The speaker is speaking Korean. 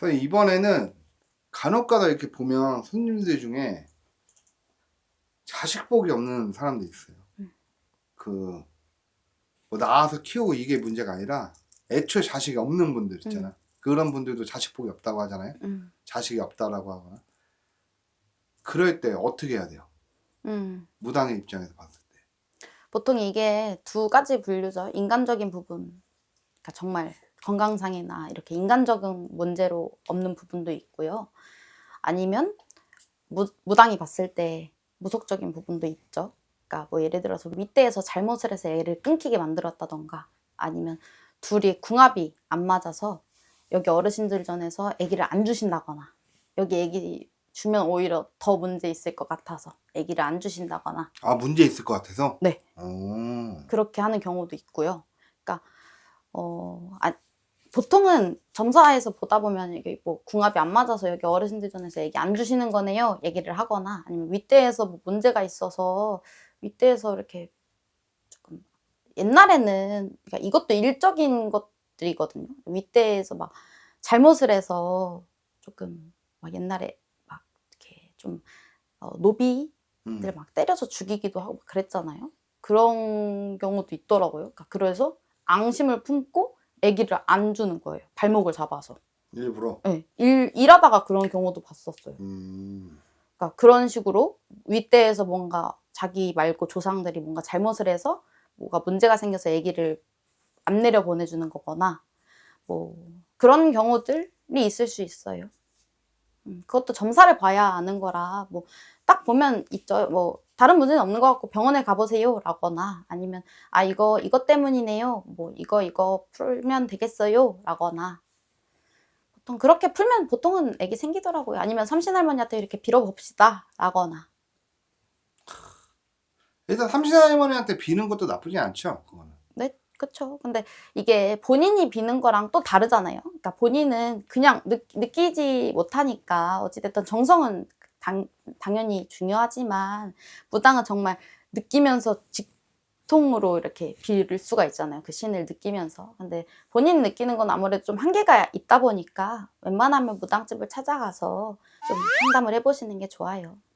선생님, 이번에는 간혹가다 이렇게 보면 손님들 중에 자식복이 없는 사람도 있어요. 음. 그, 뭐 낳아서 키우고 이게 문제가 아니라 애초에 자식이 없는 분들 있잖아. 그런 분들도 자식복이 없다고 하잖아요. 음. 자식이 없다라고 하거나. 그럴 때 어떻게 해야 돼요? 음. 무당의 입장에서 봤을 때. 보통 이게 두 가지 분류죠. 인간적인 부분. 그러니까 정말 건강상이나 이렇게 인간적인 문제로 없는 부분도 있고요. 아니면 무, 무당이 봤을 때 무속적인 부분도 있죠. 그러니까 뭐 예를 들어서 윗대에서 잘못을 해서 애를 끊기게 만들었다던가 아니면 둘이 궁합이 안 맞아서 여기 어르신들 전에서 아기를 안 주신다거나 여기 아기 주면 오히려 더 문제 있을 것 같아서 아기를 안 주신다거나 아, 문제 있을 것 같아서? 네. 오. 그렇게 하는 경우도 있고요. 그러니까 어 아, 보통은 점사에서 보다 보면 이게 뭐 궁합이 안 맞아서 여기 어르신들 전에서 얘기 안 주시는 거네요. 얘기를 하거나 아니면 윗대에서 뭐 문제가 있어서 윗대에서 이렇게 조금 옛날에는 그러니까 이것도 일적인 것들이거든요. 윗대에서 막 잘못을 해서 조금 막 옛날에 막 이렇게 좀 어, 노비 음. 들막 때려서 죽이기도 하고 그랬잖아요. 그런 경우도 있더라고요. 그러니까 그래서 앙심을 품고 아기를 안 주는 거예요. 발목을 잡아서. 일부러. 네, 일, 일하다가 그런 경우도 봤었어요. 음. 그러니까 그런 식으로 윗대에서 뭔가 자기 말고 조상들이 뭔가 잘못을 해서 뭐가 문제가 생겨서 아기를 안 내려 보내주는 거거나 뭐 그런 경우들이 있을 수 있어요. 음, 그것도 점사를 봐야 아는 거라 뭐 딱 보면 있죠. 뭐 다른 문제는 없는 것 같고 병원에 가보세요 라거나 아니면 아 이거 이것 때문이네요. 뭐 이거 이거 풀면 되겠어요 라거나 보통 그렇게 풀면 보통은 애기 생기더라고요. 아니면 삼신할머니한테 이렇게 빌어봅시다 라거나 일단 삼신할머니한테 비는 것도 나쁘지 않죠. 그거는. 네, 그쵸. 근데 이게 본인이 비는 거랑 또 다르잖아요. 그러니까 본인은 그냥 느, 느끼지 못하니까 어찌됐든 정성은 당, 당연히 중요하지만 무당은 정말 느끼면서 직통으로 이렇게 빌 수가 있잖아요. 그 신을 느끼면서. 근데 본인 느끼는 건 아무래도 좀 한계가 있다 보니까 웬만하면 무당집을 찾아가서 좀 상담을 해보시는 게 좋아요. 음.